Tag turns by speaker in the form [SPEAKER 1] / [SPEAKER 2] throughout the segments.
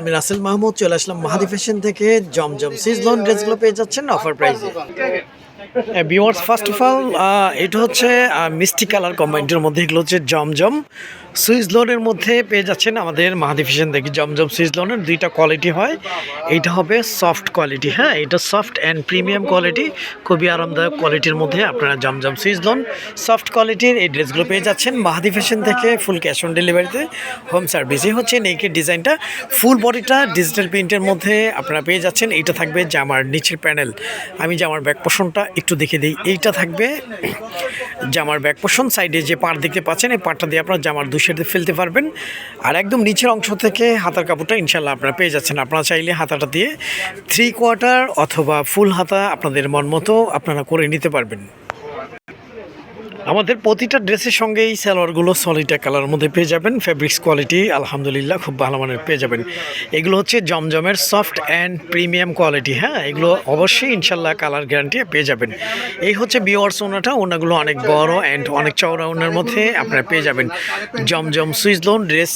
[SPEAKER 1] আমি রাসেল মাহমুদ চলে আসলাম মাহাদি ফ্যাশন থেকে। জমজম সিজলন ড্রেসগুলো পেয়ে যাচ্ছেন অফার প্রাইসে ভিওয়ার্স ফার্স্ট অফ অল এটা হচ্ছে মিষ্টি কালার কম্বাইন্ডের মধ্যে এগুলো হচ্ছে জমজম। সুইচ লোনের মধ্যে পেয়ে যাচ্ছেন আমাদের মাহাদি ফ্যাশন থেকে জমজম সুইচ লোনের দুইটা কোয়ালিটি হয়। এইটা হবে সফট কোয়ালিটি হ্যাঁ? এটা সফট অ্যান্ড প্রিমিয়াম কোয়ালিটি খুবই আরামদায়ক কোয়ালিটির মধ্যে আপনারা জমজম সুইচ লোন সফট কোয়ালিটির এই ড্রেসগুলো পেয়ে যাচ্ছেন মাহাদি ফ্যাশন থেকে ফুল ক্যাশ অন ডেলিভারিতে হোম সার্ভিস এই হচ্ছে নেকের ডিজাইনটা। ফুল বডিটা ডিজিটাল প্রিন্টের মধ্যে আপনারা পেয়ে যাচ্ছেন। এইটা থাকবে জামার নিচের প্যানেল আমি জামার ব্যাক পোষণটা একটু দেখে দিই। এইটা থাকবে জামার ব্যাক পোষণ। সাইডে যে পাড় দেখতে পাচ্ছেন, এই পাড়টা দিয়ে আপনারা জামার দু সাইডে ফেলতে পারবেন। আর একদম নিচের অংশ থেকে হাতার কাপড়টা ইনশাল্লাহ আপনারা পেয়ে যাচ্ছেন। আপনারা চাইলে হাতাটা দিয়ে থ্রি কোয়ার্টার অথবা ফুল হাতা আপনাদের মন মতো আপনারা করে নিতে পারবেন। আমাদের প্রতিটা ড্রেসের সঙ্গে এই সালোয়ারগুলো সলিটা কালার মধ্যে পেয়ে যাবেন। ফেব্রিক্স কোয়ালিটি আলহামদুলিল্লাহ, খুব ভালো মানের পেয়ে যাবেন। এগুলো হচ্ছে জমজমের সফট অ্যান্ড প্রিমিয়াম কোয়ালিটি হ্যাঁ? এগুলো অবশ্যই ইনশাল্লাহ কালার গ্যারান্টি পেয়ে যাবেন। এই হচ্ছে বিওয়ার্স ওনাটা। ওনাগুলো অনেক বড় অ্যান্ড অনেক চওড়া ওনার মধ্যে আপনারা পেয়ে যাবেন। জমজম সুইচ লোন ড্রেস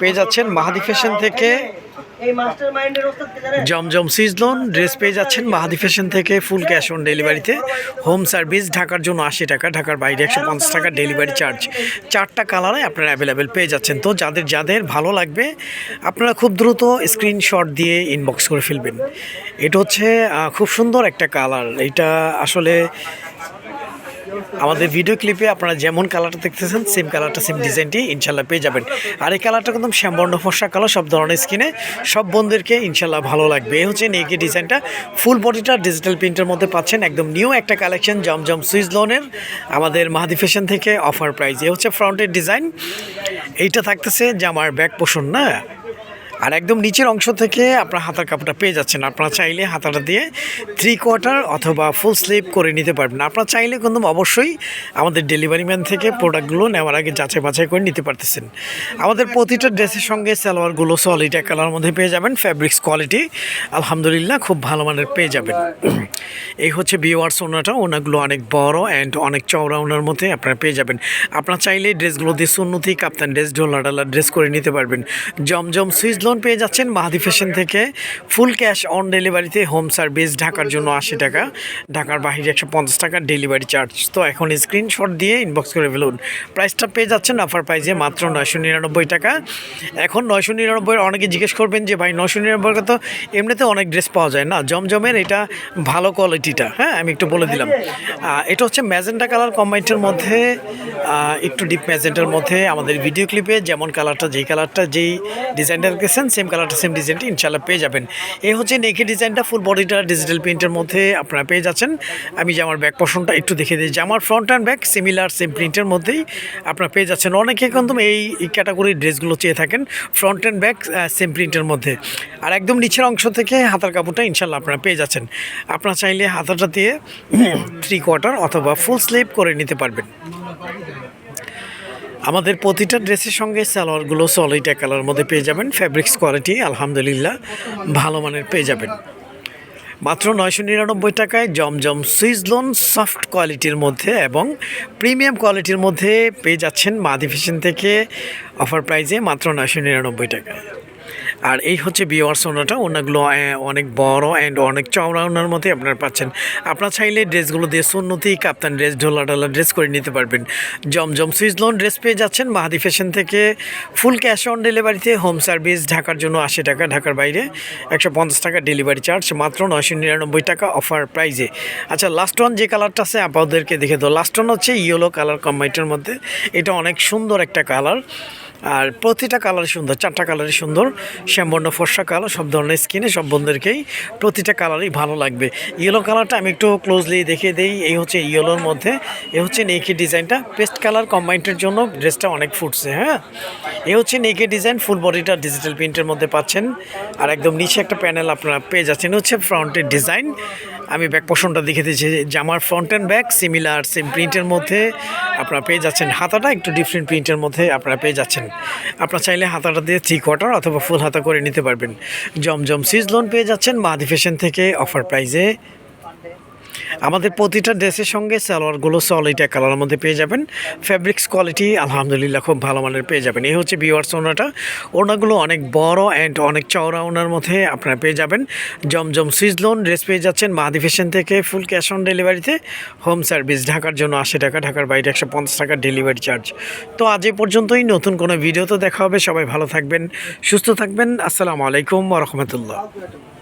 [SPEAKER 1] পেয়ে যাচ্ছেন মাহাদি ফ্যাশন থেকে। জমজম সিজলন, ড্রেস পেয়ে যাচ্ছেন মাহাদি ফ্যাশন থেকে ফুল ক্যাশ অন ডেলিভারিতে। হোম সার্ভিস ঢাকার জন্য আশি টাকা, ঢাকার বাইরে একশো পঞ্চাশ টাকা ডেলিভারি চার্জ। চারটা কালারে আপনারা অ্যাভেলেবেল পেয়ে যাচ্ছেন। তো যাদের যাদের ভালো লাগবে, আপনারা খুব দ্রুত স্ক্রিনশট দিয়ে ইনবক্স করে ফেলবেন। এটা হচ্ছে খুব সুন্দর একটা কালার। এটা আসলে আমাদের ভিডিও ক্লিপে আপনারা যেমন কালারটা দেখতেছেন সেম কালারটা সেম ডিজাইনটি ইনশাল্লাহ পেয়ে যাবেন। আর এই কালারটা একদম শ্যামবর্ণ, ফর্সা কালার সব ধরনের স্কিনে সব বন্ধুদেরকে ইনশাল্লাহ ভালো লাগবে। এই হচ্ছে নেকি ডিজাইনটা ফুল বডিটা ডিজিটাল প্রিন্টের মধ্যে পাচ্ছেন, একদম নিউ একটা কালেকশন জমজম সুইচ লোনের আমাদের মাহাদি ফ্যাশন থেকে অফার প্রাইস এ হচ্ছে ফ্রন্টের ডিজাইন এইটা থাকতেছে জামার ব্যাক পোষণ না? আর একদম নিচের অংশ থেকে আপনার হাতার কাপড়টা পেয়ে যাচ্ছেন। আপনারা চাইলে হাতাটা দিয়ে থ্রি কোয়ার্টার অথবা ফুল স্লিপ করে নিতে পারবেন। আপনারা চাইলে কিন্তু অবশ্যই আমাদের ডেলিভারি ম্যান থেকে প্রোডাক্টগুলো নেওয়ার আগে যাচাই বাছাই করে নিতে পারতেছেন। আমাদের প্রতিটা ড্রেসের সঙ্গে সালোয়ারগুলো সলিড এক কালার মধ্যে পেয়ে যাবেন। ফ্যাব্রিক্স কোয়ালিটি আলহামদুলিল্লাহ, খুব ভালো মানের পেয়ে যাবেন। এই হচ্ছে বিওয়ার্স ওনাটা, ওনাগুলো অনেক বড় অ্যান্ড অনেক চওড়া ওনার মধ্যে আপনারা পেয়ে যাবেন। আপনারা চাইলে ড্রেসগুলো দিয়ে সুন্নতি, কাপ্তান ড্রেস, ঢোলা ডালা ড্রেস করে নিতে পারবেন। জমজম সুইচ লোন পেয়ে যাচ্ছেন মাহাদি ফ্যাশন থেকে। ফুল ক্যাশ অন ডেলিভারিতে হোম সার্ভিস ঢাকার জন্য আশি টাকা, ঢাকার বাহিরে একশো পঞ্চাশ টাকা ডেলিভারি চার্জ তো এখন স্ক্রিনশট দিয়ে ইনবক্স করে ফেলুন। প্রাইসটা পেয়ে যাচ্ছেন অফার প্রাইসে মাত্র নয়শো নিরানব্বই টাকা। এখন নয়শো নিরানব্বই অনেকে জিজ্ঞেস করবেন যে, ভাই, নয়শো নিরানব্বই তো এমনিতে অনেক ড্রেস পাওয়া যায় না। জমজমের এটা ভালো কোয়ালিটিটা হ্যাঁ আমি একটু বলে দিলাম। এটা হচ্ছে ম্যাজেন্টা কালার কম্বাইন্টের মধ্যে একটু ডিপ ম্যাজেন্টার মধ্যে আমাদের ভিডিও ক্লিপে যেমন কালারটা, যেই কালারটা, যেই ডিজাইনটা রেখেছেন, সেম কালারটা, সেম ডিজাইনটা ইনশাল্লাহ পেয়ে যাবেন। এই হচ্ছে নেকি ডিজাইনটা, ফুল বডিটা ডিজিটাল প্রিন্টের মধ্যে আপনারা পেয়ে যাচ্ছেন। আমি যে আমার ব্যাক পোর্শনটা একটু দেখে দিই, যে আমার front and back similar same প্রিন্টের মধ্যেই আপনারা পেয়ে যাচ্ছেন। অনেকে কিন্তু এই ক্যাটাগরির ড্রেসগুলো চেয়ে থাকেন, ফ্রন্ট অ্যান্ড ব্যাক সেম প্রিন্টের মধ্যে। আর একদম নিচের অংশ থেকে হাতার কাপড়টা ইনশাল্লাহ আপনারা পেয়ে যাচ্ছেন। আপনারা চাইলে হাতাটা দিয়ে থ্রি কোয়ার্টার অথবা ফুল স্লিপ করে নিতে পারবেন। আমাদের প্রতিটা ড্রেসের সঙ্গে সালোয়ারগুলো সলিড কালার মধ্যে পেয়ে যাবেন। ফ্যাব্রিক্স কোয়ালিটি আলহামদুলিল্লাহ, ভালো মানের পেয়ে যাবেন। মাত্র নয়শো নিরানব্বই টাকায় জমজম সুইজলন সফট কোয়ালিটির মধ্যে এবং প্রিমিয়াম কোয়ালিটির মধ্যে পেয়ে যাচ্ছেন মাদি ফ্যাশন থেকে। অফার প্রাইজে মাত্র নয়শো নিরানব্বই টাকায়। আর এই হচ্ছে বিওয়ার্স ওনাটা ওনাগুলো অনেক বড় অ্যান্ড অনেক চওড়া ওনার মধ্যে আপনারা পাচ্ছেন। আপনারা চাইলে ড্রেসগুলো দিয়ে সুন্নতি, কাপ্তান ড্রেস, ঢোলা ঢালা ড্রেস করে নিতে পারবেন। জমজম সুইজলন ড্রেস পেয়ে যাচ্ছেন মাহাদি ফ্যাশন থেকে। ফুল ক্যাশ অন ডেলিভারিতে হোম সার্ভিস ঢাকার জন্য আশি টাকা, ঢাকার বাইরে একশো পঞ্চাশ টাকা ডেলিভারি চার্জ, মাত্র নয়শো নিরানব্বই টাকা অফার প্রাইজে। আচ্ছা লাস্ট ওয়ান যে কালারটা আছে আপনাদেরকে দেখে দাও লাস্ট ওয়ান হচ্ছে ইয়েলো কালার কম্বাইটের মধ্যে। এটা অনেক সুন্দর একটা কালার আর প্রতিটা কালারই সুন্দর, চারটা কালারই সুন্দর, শ্যামবর্ণ, ফর্সা কালার সব ধরনের স্কিনে সব বন্ধুদেরকেই প্রতিটা কালারই ভালো লাগবে। ইয়েলো কালারটা আমি একটু ক্লোজলি দেখিয়ে দিই, এই হচ্ছে ইয়েলোর মধ্যে এ হচ্ছে নেকি ডিজাইনটা পেস্ট কালার কম্বাইন্ডের জন্য ড্রেসটা অনেক ফুটছে হ্যাঁ? এ হচ্ছে নেকি ডিজাইন ফুল বডিটা ডিজিটাল প্রিন্টের মধ্যে পাচ্ছেন। আর একদম নিচে একটা প্যানেল আপনারা পেয়ে যাচ্ছেন হচ্ছে ফ্রন্টের ডিজাইন আমি ব্যাক পোর্শনটা দেখে দিয়েছি জামার front and back similar same প্রিন্টের মধ্যে আপনারা পেয়ে যাচ্ছেন। হাতাটা একটু ডিফারেন্ট প্রিন্টের মধ্যে আপনারা পেয়ে যাচ্ছেন। আপনারা চাইলে হাতাটা দিয়ে থ্রি কোয়ার্টার অথবা ফুল হাতা করে নিতে পারবেন। জমজম সিজ লোন পেয়ে যাচ্ছেন মাহাদি ফ্যাশন থেকে অফার প্রাইজে আমাদের প্রতিটা ড্রেসের সঙ্গে সালোয়ারগুলো এক কালারের মধ্যে পেয়ে যাবেন। ফ্যাব্রিক্স কোয়ালিটি আলহামদুলিল্লাহ খুব ভালো মানের পেয়ে যাবেন। এই হচ্ছে বিওয়ার্স ওনাটা। ওনাগুলো অনেক বড় অ্যান্ড অনেক চওড়া ওনার মধ্যে আপনারা পেয়ে যাবেন। জমজম সুইজ লোন ড্রেস পেয়ে যাচ্ছেন মাহাদি ফ্যাশন থেকে ফুল ক্যাশ অন ডেলিভারিতে হোম সার্ভিস ঢাকার জন্য আশি টাকা, ঢাকার বাইরে একশো পঞ্চাশ টাকা ডেলিভারি চার্জ তো আজ এ পর্যন্তই, নতুন কোনো ভিডিও তো দেখা হবে। সবাই ভালো থাকবেন, সুস্থ থাকবেন। আসসালামু আলাইকুম রহমতুল্লাহ।